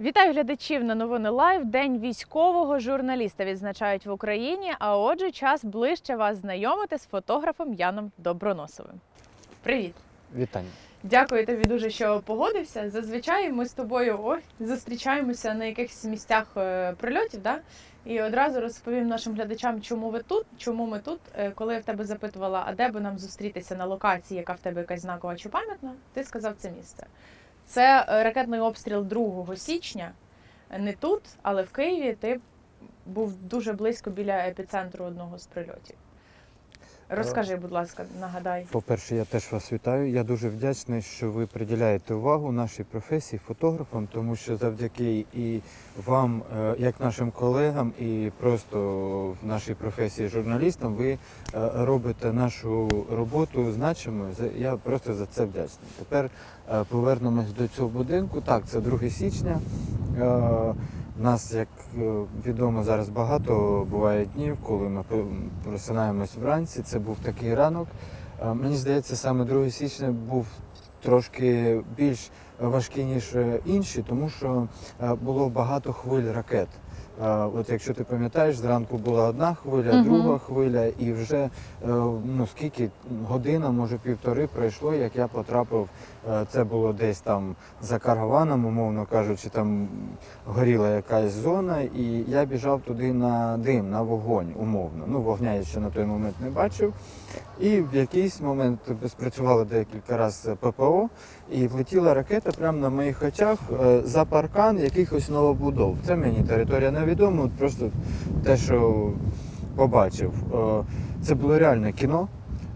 Вітаю глядачів на новини Лайв. День військового журналіста відзначають в Україні. А отже, час ближче вас знайомити з фотографом Яном Доброносовим. Привіт! Вітання. Дякую тобі дуже, що погодився. Зазвичай ми з тобою ой, зустрічаємося на якихось місцях е, прильотів. Да? І одразу розповім нашим глядачам, чому ви тут, чому ми тут. Е, Коли я в тебе запитувала, а де би нам зустрітися на локації, яка в тебе якась знакова чи пам'ятна, ти сказав це місце. Це е, ракетний обстріл 2 січня. Не тут, але в Києві ти був дуже близько біля епіцентру одного з прильотів. Розкажи, будь ласка, нагадай. По-перше, я теж вас вітаю. Я дуже вдячний, що ви приділяєте увагу нашій професії фотографам, тому що завдяки і вам, е, як нашим колегам, і просто в нашій професії журналістам, ви е, робите нашу роботу значимою. Я просто за це вдячний. Тепер е, повернемось до цього будинку. Так, це 2 січня. Нас, як е, відомо, зараз багато буває днів, коли ми просинаємось вранці. Це був такий ранок. Е, Мені здається, саме 2 січня був трошки більш важкий, ніж е, інші, тому що було багато хвиль ракет. От якщо ти пам'ятаєш, зранку була одна хвиля, Мгм. друга хвиля, і вже е, ну скільки година, може півтори пройшло, як я потрапив. е, Це було десь там за караваном, умовно кажучи, там горіла якась зона, і я біжав туди на дим, на вогонь, умовно. Ну, вогня я ще на той момент не бачив. І в якийсь момент спрацювало декілька разів ППО, і влетіла ракета прямо на моїх очах е, за паркан якихось новобудов. Це мені територія невідома, от просто те, що побачив. Е, Це було реальне кіно.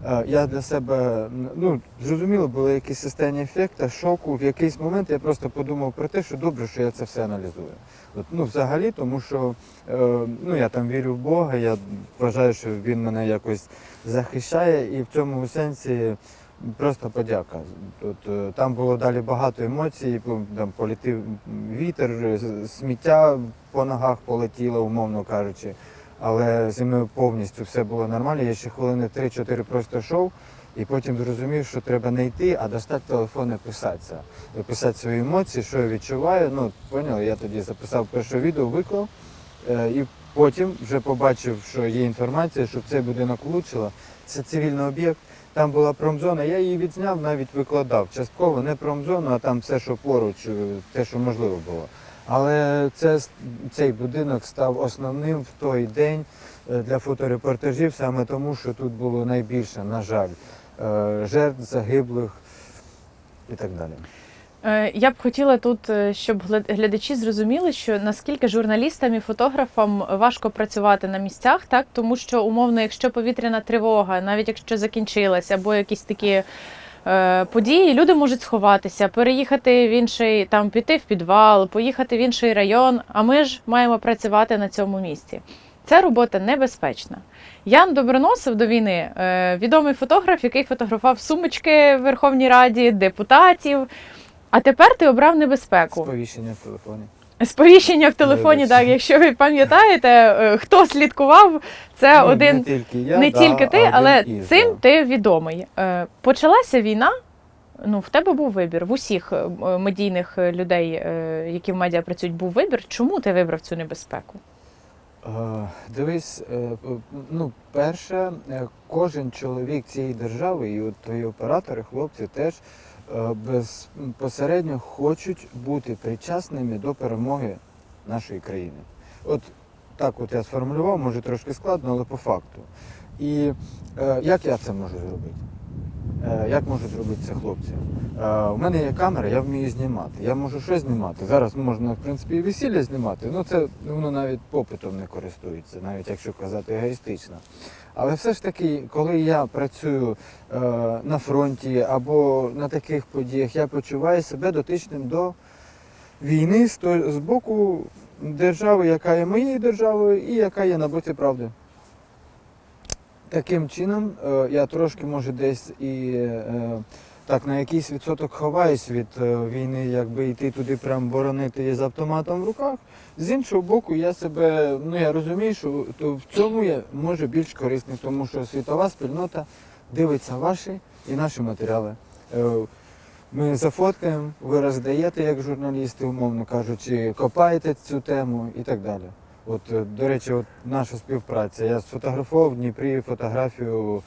Е, Я для себе ну зрозуміло, були якісь системні ефекти, шоку. В якийсь момент я просто подумав про те, що добре, що я це все аналізую. От, ну, взагалі, тому що е, ну я там вірю в Бога, я вважаю, що він мене якось захищає, і в цьому сенсі просто подяка. От, е, там було далі багато емоцій, там полетів вітер, е, сміття по ногах полетіло, умовно кажучи. Але зі мною повністю все було нормально. Я ще хвилини 3-4 просто йшов, і потім зрозумів, що треба не йти, а достати телефон і писатися. І писати свої емоції, що я відчуваю. Ну, поняли, я тоді записав перше відео, виклав. Е, І потім вже побачив, що є інформація, що цей будинок влучило. Це цивільний об'єкт. Там була промзона, я її відзняв, навіть викладав. Частково не промзону, а там все, що поруч, е, те, що можливо було. Але це, цей будинок став основним в той день е, для фоторепортажів, саме тому, що тут було найбільше, на жаль, е, жертв, загиблих і так далі. Е, Я б хотіла тут, е, щоб глядачі зрозуміли, що наскільки журналістам і фотографам важко працювати на місцях, так тому що умовно, якщо повітряна тривога, навіть якщо закінчилася, або якісь такі е, події, люди можуть сховатися, переїхати в інший, там піти в підвал, поїхати в інший район. А ми ж маємо працювати на цьому місці. Ця робота небезпечна. Ян Доброносов до війни відомий фотограф, який фотографував сумочки в Верховній Раді, депутатів. А тепер ти обрав небезпеку. Сповіщення в телефоні. Сповіщення в телефоні, так, якщо ви пам'ятаєте, е, хто слідкував, це Ну, один не тільки я, не да, тільки ти, але із, цим да. ти відомий. Е, Почалася війна. Ну, в тебе був вибір. В усіх е, медійних людей, які в медіа працюють, був вибір. Чому ти вибрав цю небезпеку? Дивись, ну, перше, кожен чоловік цієї держави, і от твої оператори, хлопці теж безпосередньо хочуть бути причасними до перемоги нашої країни. От так от я сформулював, може трошки складно, але по факту. І е, як я це можу зробити? Е, Як можуть зробити це хлопці? Е, У мене є камера, я вмію знімати. Я можу щось знімати. Зараз можна, в принципі, і весілля знімати. Ну це воно навіть попитом не користується, навіть якщо казати егоїстично. Але все ж таки, коли я працюю е, на фронті або на таких подіях, я почуваю себе дотичним до війни з, боку держави, яка є моєю державою і яка є на боці правди. Таким чином, е, я трошки може десь і е, так на якийсь відсоток ховаюсь від е, війни, якби йти туди прям боронити з автоматом в руках. З іншого боку, я себе, ну я розумію, що то в цьому я може більш корисний, тому що світова спільнота дивиться ваші і наші матеріали. Е, Ми зафоткаємо, ви роздаєте як журналісти, умовно кажучи, копаєте цю тему і так далі. От, е, до речі, от наша співпраця. Я сфотографував в Дніпрі фотографію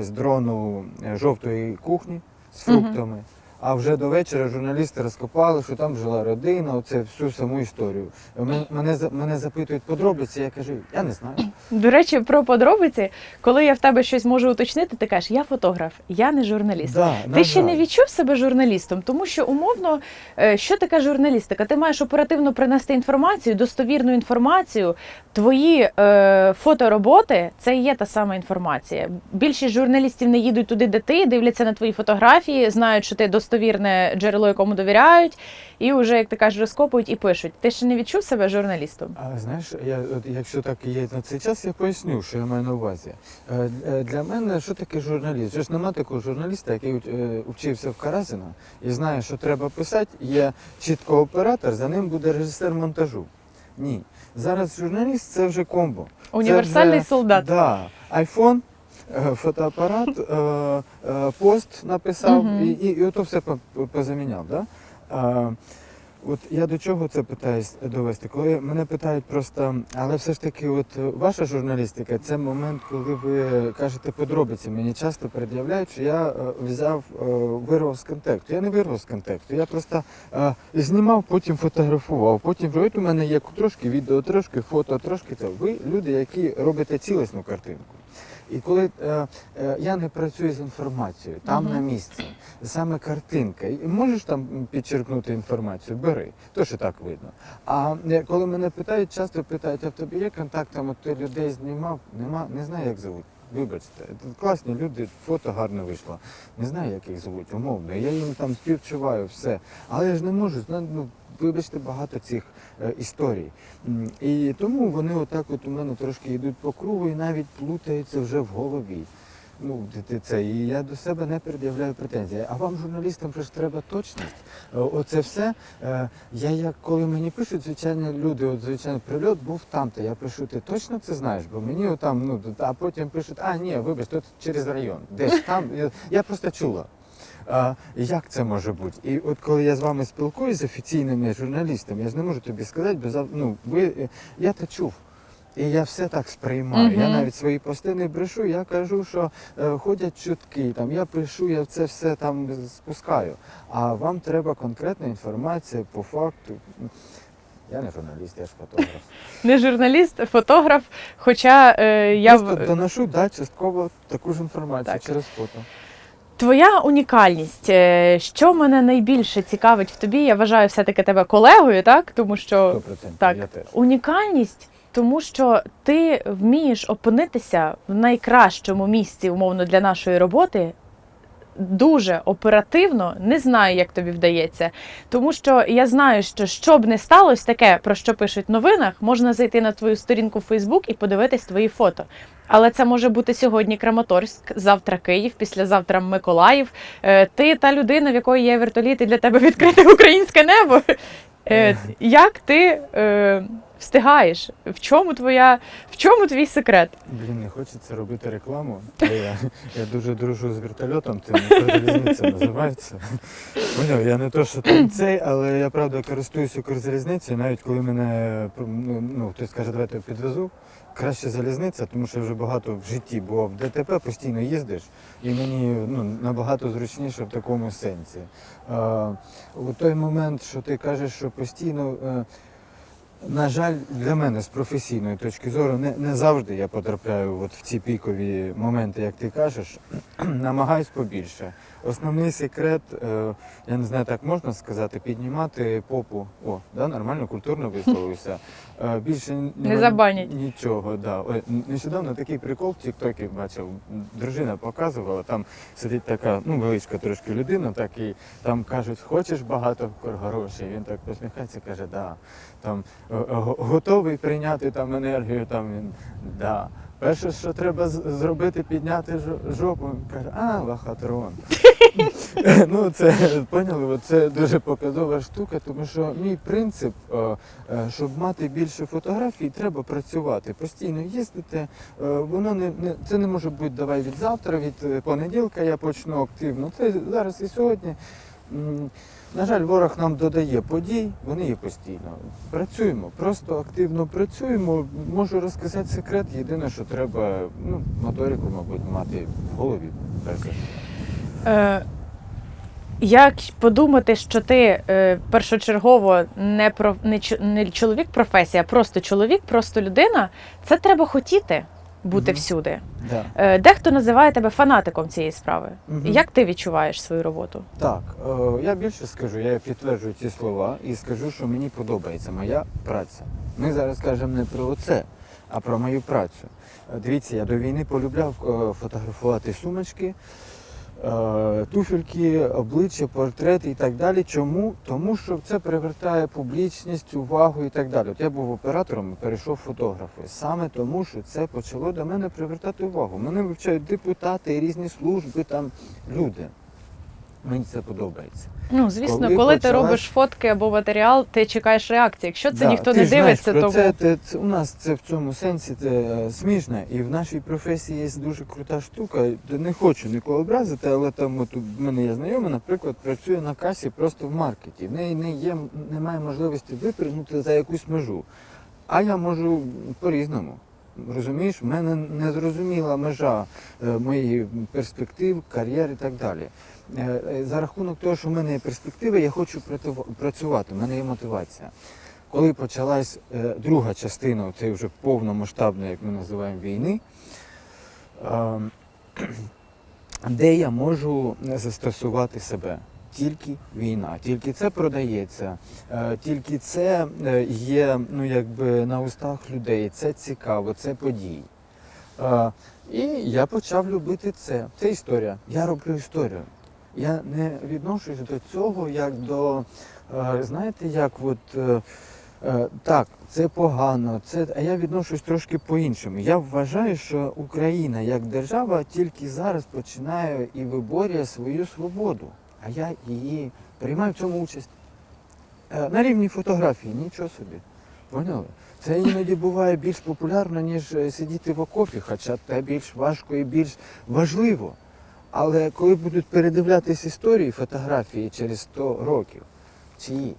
з дрону жовтої кухні з фруктами. А вже до вечора журналісти розкопали, що там жила родина, оце всю саму історію. Мене, мене, мене запитують подробиці, я кажу, я не знаю. До речі, про подробиці, коли я в тебе щось можу уточнити, ти кажеш, я фотограф, я не журналіст. Да, Ти на ще не відчув себе журналістом, тому що умовно, е, що таке журналістика? Ти маєш оперативно принести інформацію, достовірну інформацію. Твої е, фотороботи це і є та сама інформація. Більшість журналістів не їдуть туди, де ти, дивляться на твої фотографії, знають, що ти достовірне джерело, якому довіряють, і вже, як ти кажеш, розкопують і пишуть. Ти ще не відчув себе журналістом? А знаєш, я от якщо так є на цей час, я поясню, що я маю на увазі. Е, е, Для мене що таке журналіст? Вже ж нема такого журналіста, який е, вчився в Каразіна і знає, що треба писати. Є чітко оператор, за ним буде режисер монтажу. Ні. Зараз журналіст це вже комбо. Це Універсальний вже, солдат. Да, айфон, фотоапарат, е, е, пост написав і, і, і ото все по- по- позаміняв. Да? Е, От я до чого це питаюсь довести? Коли мене питають просто, але все ж таки, от е, ваша журналістика, це момент, коли ви кажете подробиці. Мені часто пред'являють, що я е, взяв, е, вирвав з контексту. Я не вирвав з контексту. Я просто е, знімав, потім фотографував. Потім от у мене є трошки відео, трошки фото, трошки це. Ви люди, які робите цілісну картинку. І коли е, е, я не працюю з інформацією, там Мгм. на місці, саме картинка, і можеш там підчеркнути інформацію, бери, то що так видно. А е, коли мене питають, часто питають, а в тебе є контакт, там от ти людей знімав, нема, не знаю, як зовуть. Вибачте, класні люди, фото гарно вийшло. Не знаю, як їх звуть, умовно. Я їм там співчуваю все. Але я ж не можу, ну, вибачте, багато цих е, історій. І тому вони отак от у мене трошки йдуть по кругу і навіть плутаються вже в голові. Ну, це, і я до себе не пред'являю претензії. А вам, журналістам, ж треба точність. Е, Оце все. е, Я як коли мені пишуть, звичайно, люди, от звичайно, прильот був там-то. Я пишу, ти точно це знаєш? Бо мені отам, ну, а потім пишуть, а ні, вибач, тут через район. Десь там. Я просто чула. А, як це може бути? І от коли я з вами спілкуюся з офіційними журналістами, я ж не можу тобі сказати, бо зав- ну, ви, я те чув. І я все так сприймаю. Я навіть свої пости не брешу, я кажу, що е, ходять чутки, там, я пишу, я це все там спускаю. А вам треба конкретна інформація по факту. Я не журналіст, я ж фотограф. Не журналіст, фотограф. Хоча е, я Просто доношу да, частково таку ж інформацію Так. через фото. Твоя унікальність, е, що мене найбільше цікавить в тобі, я вважаю все-таки тебе колегою, так? Тому що 100%. так. Я теж. унікальність, тому що ти вмієш опинитися в найкращому місці, умовно, для нашої роботи. Дуже оперативно, не знаю, як тобі вдається. Тому що я знаю, що що б не сталося таке, про що пишуть в новинах, можна зайти на твою сторінку в Фейсбук і подивитись твої фото. Але це може бути сьогодні Краматорськ, завтра Київ, післязавтра Миколаїв. Е, Ти та людина, в якої є вертоліт, і для тебе відкрите українське небо. Е, Як ти е, встигаєш? В чому твоя, в чому твій секрет? Блін, не хочеться робити рекламу. але Я, я дуже дружу з вертольотом, це Укрзалізниця називається. Поняв, я не то, що там цей, але я правда користуюсь Укрзалізницею, навіть коли мене ну, ну, хтось каже, давайте підвезу. Краще залізниця, тому що я вже багато в житті було в ДТП, постійно їздиш, і мені ну, набагато зручніше в такому сенсі. Е, у той момент, що ти кажеш, що постійно. Е, на жаль, для мене з професійної точки зору не, не завжди я потрапляю от в ці пікові моменти, як ти кажеш. Намагаюсь побільше. Основний секрет, е, я не знаю, так можна сказати, піднімати попу. О, да, нормально, культурно висловився. Е, більше ні- Не забанять. Нічого, да. Ой, нещодавно такий прикол в Тіктокі бачив. Дружина показувала, там сидить така, ну, величка трошки людина, так і там кажуть, хочеш багато грошей. Він так посміхається, каже, да. Там е, е, го- готовий прийняти там енергію, там він да. Перше, що треба зробити, підняти жо- жопу. Він каже, а, лохотрон. ну, це поняли, це дуже показова штука, тому що мій принцип, е, щоб мати більше фотографій, треба працювати. Постійно їздити. Е, Воно не, не це не може бути давай від завтра, від е, понеділка я почну активно. Це зараз і сьогодні. На жаль, ворог нам додає подій, вони є постійно. Працюємо, просто активно працюємо. Можу розказати секрет. Єдине, що треба, ну, моторику, мабуть, мати в голові. Е, як подумати, що ти е, першочергово не, про, не, не чоловік професія, а просто чоловік, просто людина, це треба хотіти бути всюди. Да. Е, дехто називає тебе фанатиком цієї справи. Як ти відчуваєш свою роботу? Так, е, я більше скажу, я підтверджую ці слова і скажу, що мені подобається моя праця. Ми зараз кажемо не про це, а про мою працю. Е, Дивіться, я до війни полюбляв фотографувати сумочки, туфельки, обличчя, портрети і так далі. Чому? Тому що це привертає публічність, увагу і так далі. От я був оператором і перейшов фотографом. Саме тому, що це почало до мене привертати увагу. Мене вивчають депутати, різні служби, там люди. Мені це подобається. Ну, звісно, Коли коли, ти робиш фотки або матеріал, ти чекаєш реакції. Якщо це Да, ніхто ти не знаєш дивиться, про то це, це, це у нас це в цьому сенсі це е, смішно. І в нашій професії є дуже крута штука. Не хочу нікого образити, але там от у мене є знайома, наприклад, працює на касі просто в маркеті. В неї не є, немає можливості випрыгнути за якусь межу. А я можу по-різному. Розумієш, в мене незрозуміла межа е, моїх перспектив, кар'єр і так далі. Е, е, За рахунок того, що в мене є перспективи, я хочу працювати, в мене є мотивація. Коли почалась е, друга частина, це вже повномасштабної, як ми називаємо, війни, е, де я можу застосувати себе. Тільки війна, тільки це продається, тільки це є ну, якби на устах людей, це цікаво, це події. І я почав любити це. Це історія. Я роблю історію. Я не відношусь до цього як до, е, знаєте, як от. е, Е, Так, це погано, це а я відношусь трошки по-іншому. Я вважаю, що Україна як держава тільки зараз починає і виборює свою свободу, а я її приймаю в цьому участь. На рівні фотографії, нічого собі. Поняли? Це іноді буває більш популярно, ніж сидіти в окопі, хоча це більш важко і більш важливо. Але коли будуть передивлятись історії фотографії через 100 років, чиї?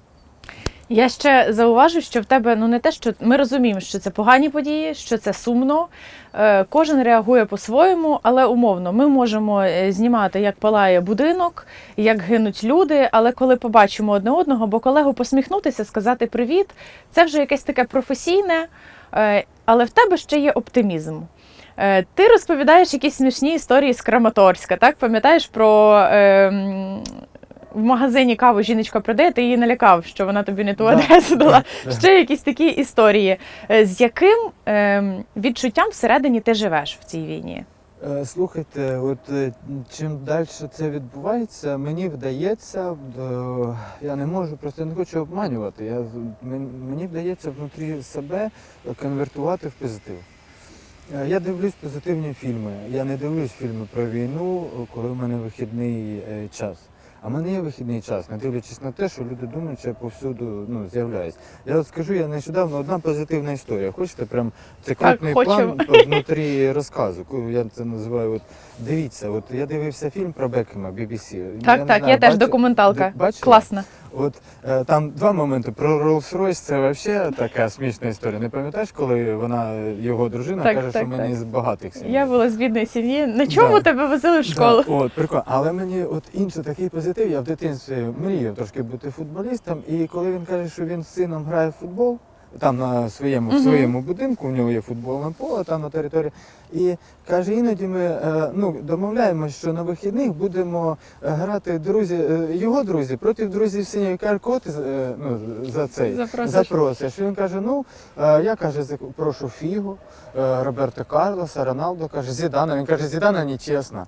Я ще зауважу, що в тебе ну не те, що ми розуміємо, що це погані події, що це сумно. Е, кожен реагує по-своєму, але умовно ми можемо е, знімати, як палає будинок, як гинуть люди. Але коли побачимо одне одного, бо колегу посміхнутися, сказати привіт, це вже якесь таке професійне, е, але в тебе ще є оптимізм. Е, Ти розповідаєш якісь смішні історії з Краматорська, так? Пам'ятаєш про е, в магазині каву жіночка продає, ти її налякав, що вона тобі не ту адресу дала. Ще якісь такі історії. Е, З яким ем, відчуттям всередині ти живеш в цій війні? Е, Слухайте, от е, чим далі це відбувається, мені вдається, е, я не можу, просто не хочу обманювати. Я, мені вдається внутрі себе конвертувати в позитив. Е, Я дивлюсь позитивні фільми. Я не дивлюсь фільми про війну, коли в мене вихідний е, час. А в мене є вихідний час, не дивлячись на те, що люди думають, що я повсюду ну, з'являюсь. Я от скажу, я нещодавно одна позитивна історія. Хочете прям це крупний план внутрі розказу. Я це називаю. От дивіться, от я дивився фільм про Бекема BBC. Так, не так, знаю, я теж документалка. бачила? Класна. От е, там два моменти. Про Rolls-Royce це взагалі така смішна історія. Не пам'ятаєш, коли вона, його дружина, Так, каже, так, що мені так. з багатих сім'ї. Я була з бідної сім'ї. На чому Да. тебе возили в школу? Да, от, прикольно. Але мені от інший такий позитив. Я в дитинстві мріяв трошки бути футболістом. І коли він каже, що він з сином грає в футбол, там на своєму, в своєму будинку, у нього є футбольне поле там на території. І каже, іноді ми е, ну, домовляємося, що на вихідних будемо е, грати друзі, е, його друзі проти друзів синьої каркоти е, ну, за цей. Запросиш. Запросиш. Він каже: ну я каже, прошу Фігу, Роберто Карлоса, Роналдо каже, Зідана. Він каже, Зідана нечесно.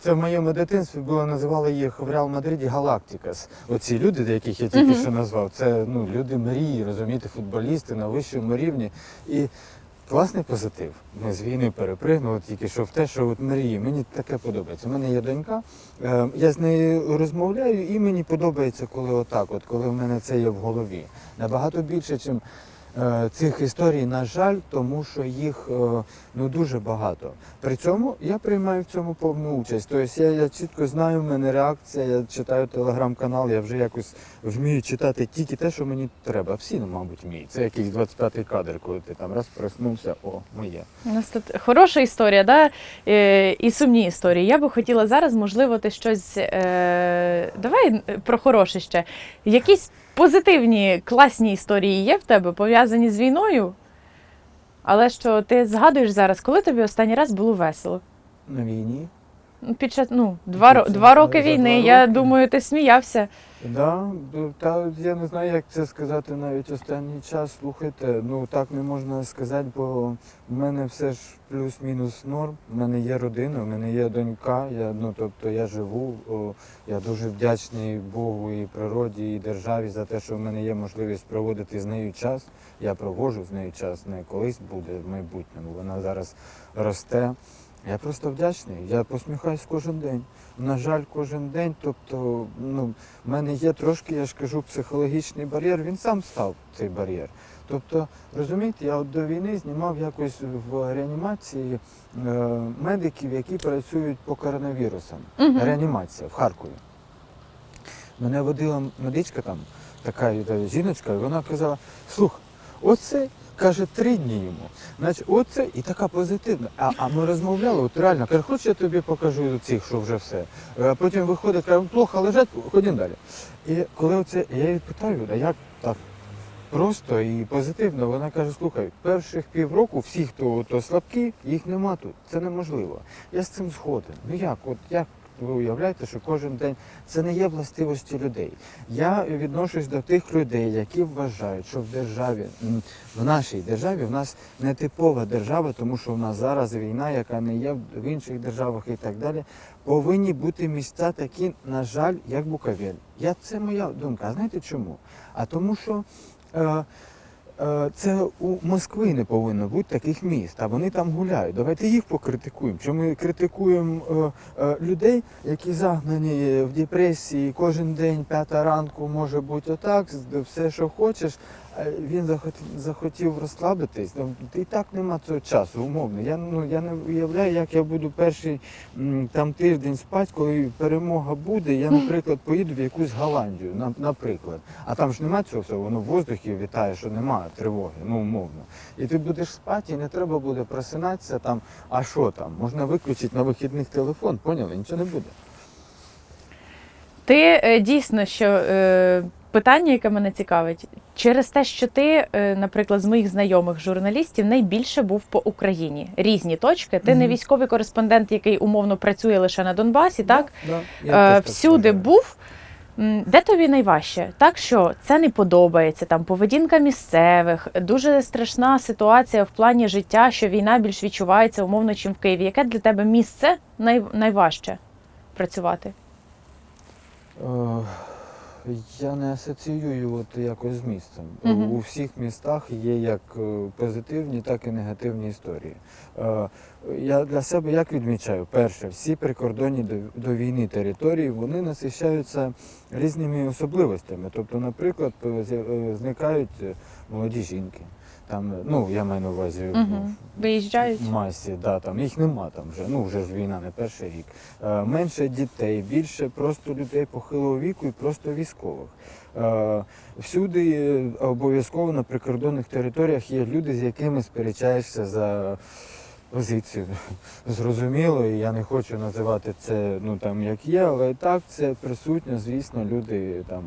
Це в моєму дитинстві було називали їх в Реал Мадриді Галактикас. Оці люди, яких я тільки що назвав, це ну, люди мрії, розумієте, футболісти на вищому рівні. І класний позитив. Ми з війни перепригнули тільки що в те, що от мрії. Мені таке подобається. У мене є донька, е, я з нею розмовляю, і мені подобається, коли отак, от коли в мене це є в голові. Набагато більше, чим е, цих історій, на жаль, тому що їх е, ну дуже багато. При цьому я приймаю в цьому повну участь. Тобто я, я чітко знаю, в мене реакція, я читаю телеграм-канал, я вже якось вмію читати тільки те, що мені треба. Всі, ну, мабуть, вміють. Це якийсь 25-й кадр, коли ти там раз проснувся, о, моє. У нас тут хороша історія, да? е, і сумні історії. Я би хотіла зараз, можливо, ти щось. Е, давай про хороше ще. Якісь позитивні, класні історії є в тебе, пов'язані з війною. Але що ти згадуєш зараз, коли тобі останній раз було весело? На війні. Під час ну, два, Під час- два роки за війни, два я роки? думаю, ти сміявся. Да, ну, та я не знаю, як це сказати навіть останній час. Слухайте, ну так не можна сказати, бо в мене все ж плюс-мінус норм. У мене є родина, у мене є донька. Я ну тобто я живу. О, я дуже вдячний Богу і природі, і державі за те, що в мене є можливість проводити з нею час. Я проводжу з нею час, не колись буде в майбутньому. Вона зараз росте. Я просто вдячний. Я посміхаюсь кожен день. На жаль, кожен день. Тобто, ну, в мене є трошки, я ж кажу, психологічний бар'єр. Він сам став цей бар'єр. Тобто, розумієте, я от до війни знімав якось в реанімації е, медиків, які працюють по коронавірусам. Угу. Реанімація в Харкові. Мене водила медичка там, така жіночка, і вона казала: слух, оце. Каже, три дні йому. Значить, оце і така позитивна. А, а ми розмовляли, от реально, каже, хоч я тобі покажу цих, що вже все. Е, Потім виходить, каже, плохо лежать, ходім далі. І коли оце, я її питаю, а як так просто і позитивно, вона каже, слухай, перших півроку всі, хто то слабкі, їх нема тут. Це неможливо. Я з цим згоден. Ну як, от як ви уявляєте, що кожен день це не є властивості людей. Я відношусь до тих людей, які вважають, що в державі, в нашій державі, в нас не типова держава, тому що в нас зараз війна, яка не є в інших державах і так далі. Повинні бути місця такі, на жаль, як Буковель. Я це моя думка. А знаєте чому? А тому, що. Е, Це у Москви не повинно бути таких міст, а вони там гуляють. Давайте їх покритикуємо. Що ми критикуємо е, е, людей, які загнані в депресії, кожен день п'ята ранку може бути отак, все, що хочеш. Він захотів, розслабитись. І так нема цього часу, умовно. Я ну я не уявляю, як я буду перший там тиждень спати, коли перемога буде. Я, наприклад, поїду в якусь Голландію, на- наприклад. А там ж нема цього всього, воно в воздухі вітає, що немає тривоги, ну умовно. І ти будеш спати, і не треба буде просинатися там. А що там? Можна виключити на вихідних телефон, поняли? Нічого не буде. Ти е, дійсно, що е, питання, яке мене цікавить, через те, що ти, е, наприклад, з моїх знайомих журналістів найбільше був по Україні. Різні точки. Ти не військовий кореспондент, який умовно працює лише на Донбасі, так? Да, Е, теж так всюди був. Де тобі найважче? Так що це не подобається, там поведінка місцевих, дуже страшна ситуація в плані життя, що війна більш відчувається умовно, чим в Києві. Яке для тебе місце най... найважче працювати? Е, Я не асоціюю от якось з місцем. Угу. У всіх містах є як е, позитивні, так і негативні історії. Е, Я для себе як відмічаю, перше, всі прикордонні до, війни території вони насищаються різними особливостями. Тобто, наприклад, е, зникають молоді жінки. Там, ну я маю на увазі Угу. Виїжджають. в масі, да, там їх нема там вже. Ну вже ж війна, не перший рік. Е, менше дітей, більше просто людей похилого віку і просто військових. Е, всюди е, обов'язково на прикордонних територіях є люди, з якими сперечаєшся за позицію. Зрозуміло, і я не хочу називати це ну там як є, але так це присутньо, звісно, люди там.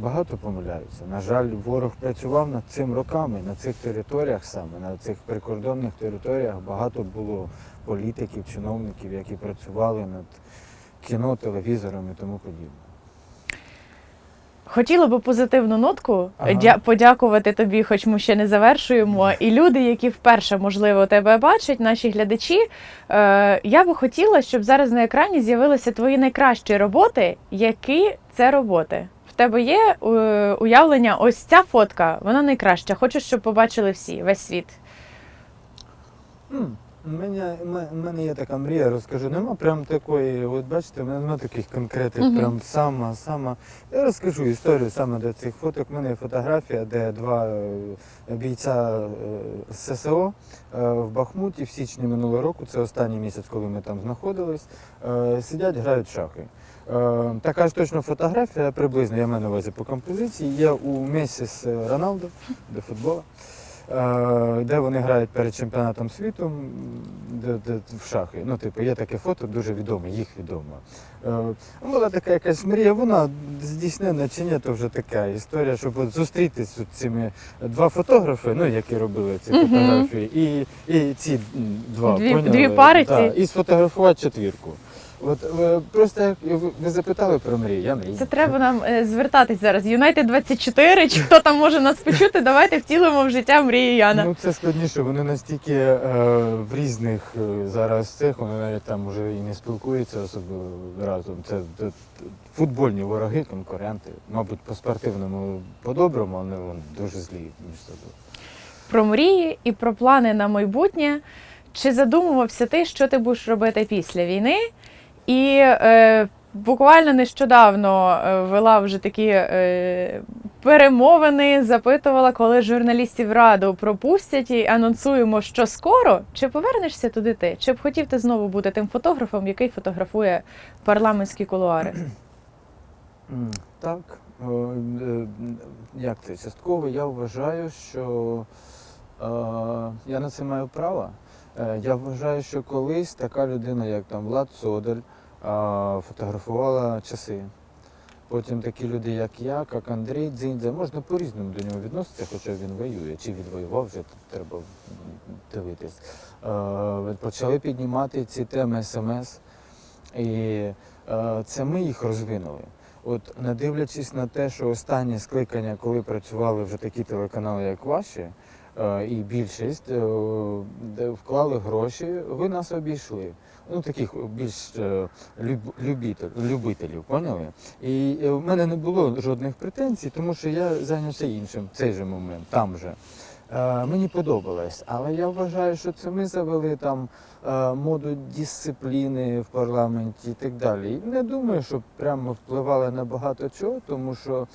Багато помиляються. На жаль, ворог працював над цим роками, на цих територіях саме, на цих прикордонних територіях багато було політиків, чиновників, які працювали над кіно, телевізором і тому подібне. Хотіла би позитивну нотку Ага. подякувати тобі, хоч ми ще не завершуємо. І люди, які вперше можливо тебе бачать, наші глядачі. Е, я би хотіла, щоб зараз на екрані з'явилися твої найкращі роботи. Які це роботи? Тебе є е, уявлення? Ось ця фотка, вона найкраща. Хочу, щоб побачили всі, весь світ. У мене, у мене є така мрія, розкажу. Нема прям такої, от бачите, у мене немає таких конкретних, Мгм. прям сама, сама. Я розкажу історію саме до цих фоток. У мене є фотографія, де два е, бійця е, ССО в Бахмуті в січні минулого року, це останній місяць, коли ми там знаходились, сидять, грають в шахи. Е, Така ж точно фотографія, приблизно я маю на увазі по композиції, є у Месі з Роналдо до футболу. Е, де вони грають перед чемпіонатом світу де, де, в шахи. Ну, типу, є таке фото, дуже відоме, їх відомо. Е, була така якась мрія, вона здійснена чи ні, то вже така історія, щоб зустрітися з цими два фотографи, ну, які робили ці фотографії, і, і ці два Дві- поняли? дві пари Да, ці? і сфотографувати четвірку. От е, просто як ви, ви запитали про мрію, я мрію. Це треба нам е, звертатись зараз. Юнайтед 24 чи хто там може нас почути? Давайте втілимо в життя мрію Яна. Ну це складніше, вони настільки е, в різних е, зараз цих, вони навіть там вже і не спілкуються особливо разом. Це, це футбольні вороги, конкуренти. Мабуть, по спортивному по-доброму, але вони дуже злі між собою. Про мрії і про плани на майбутнє. Чи задумувався ти, що ти будеш робити після війни? І е, буквально нещодавно е, вела вже такі е, перемовини, запитувала, коли журналістів раду пропустять і анонсуємо, що скоро. Чи повернешся туди ти? Чи б хотів ти знову бути тим фотографом, який фотографує парламентські кулуари? Так, е, як це частково, я вважаю, що е, я на це маю право. Е, Я вважаю, що колись така людина, як там Влад Содель, фотографувала часи. Потім такі люди, як я, як Андрій Дзиндзя, можна по-різному до нього відноситися, хоча він воює, чи відвоював, вже треба дивитись. Почали піднімати ці теми СМС, і це ми їх розвинули. От не дивлячись на те, що останнє скликання, коли працювали вже такі телеканали, як ваші, і більшість е, вклали гроші, ви нас обійшли. Ну, таких більш е, люб- любітель, любителів, поняли? І е, в мене не було жодних претензій, тому що я зайнявся іншим в цей же момент, там же. Е, мені подобалось, але я вважаю, що це ми завели там е, моду дисципліни в парламенті і так далі. Не думаю, що прямо впливали на багато чого, тому що,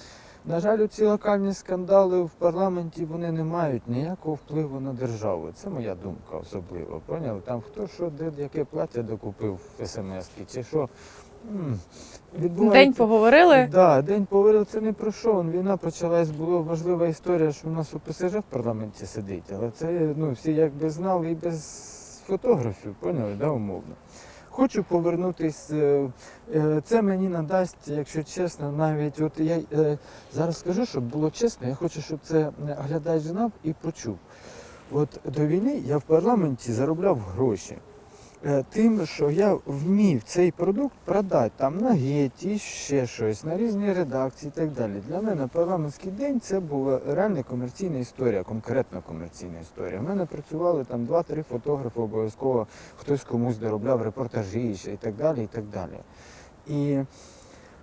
на жаль, ці локальні скандали в парламенті вони не мають ніякого впливу на державу. Це моя думка особливо. Поняли? Там хто що, де яке плаття докупив в смс чи що. Відбувається- День поговорили. Да, день поговорили, це не про що. Війна почалась, була важлива історія, що у нас у ПСЖ в парламенті сидить, але це ну, всі якби знали і без фотографів, поняли, да, умовно. Хочу повернутись. е, е, Це мені надасть, якщо чесно, навіть от я е, зараз скажу, щоб було чесно, я хочу, щоб це глядач знав і почув. От до війни я в парламенті заробляв гроші тим, що я вмів цей продукт продати там на геті, ще щось, на різні редакції і так далі. Для мене парламентський день це була реальна комерційна історія, конкретна комерційна історія. У мене працювали там два-три фотографи, обов'язково хтось комусь доробляв репортажі ще і так далі. і так далі. І,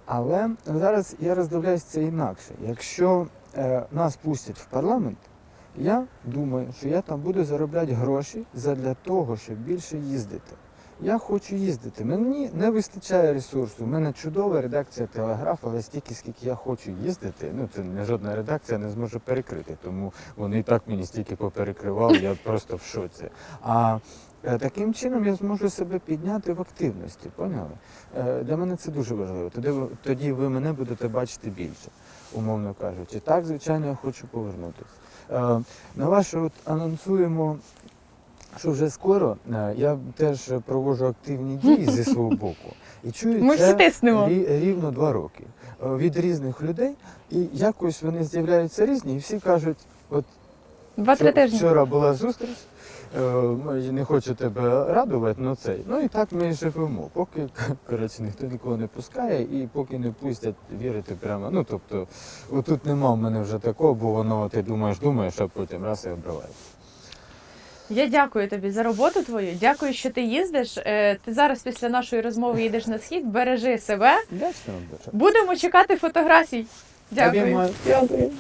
але зараз я роздивляюся це інакше. Якщо е, нас пустять в парламент, я думаю, що я там буду заробляти гроші задля того, щоб більше їздити. Я хочу їздити. Мені не вистачає ресурсу. У мене чудова редакція телеграф, але стільки, скільки я хочу їздити, ну це не жодна редакція не зможе перекрити. Тому вони і так мені стільки поперекривали, я просто в шоці. А таким чином я зможу себе підняти в активності. Поняли? Е, Для мене це дуже важливо. Тоді ви, тоді ви мене будете бачити більше, умовно кажучи. Так, звичайно, я хочу повернутися. Е, На ваше от анонсуємо, що вже скоро е, я теж проводжу активні дії зі свого боку. І чую Ми це всі тиснемо. рі- рівно два роки е, від різних людей. І якось вони з'являються різні, і всі кажуть, от Два-три тижні. Вчора була зустріч. Е, Не хочу тебе радувати, але цей. Ну і так ми і живемо. Поки коротше, ніхто нікого не пускає, і поки не пустять вірити прямо. Ну тобто, отут нема в мене вже такого, бо воно ти думаєш, думаєш, а потім раз і обриваєш. Я дякую тобі за роботу твою. Дякую, що ти їздиш. Е, Ти зараз після нашої розмови їдеш на схід. Бережи себе. Дякую. Будемо чекати фотографій. Дякую. Дякую.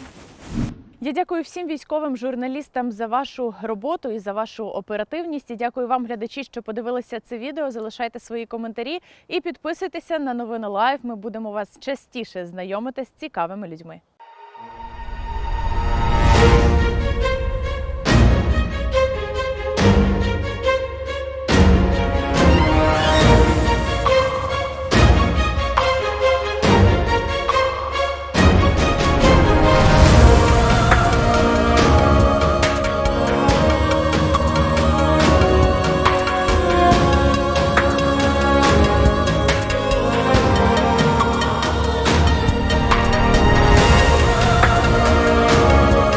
Я дякую всім військовим журналістам за вашу роботу і за вашу оперативність. І дякую вам, глядачі, що подивилися це відео. Залишайте свої коментарі і підписуйтеся на новини Лайв. Ми будемо вас частіше знайомити з цікавими людьми.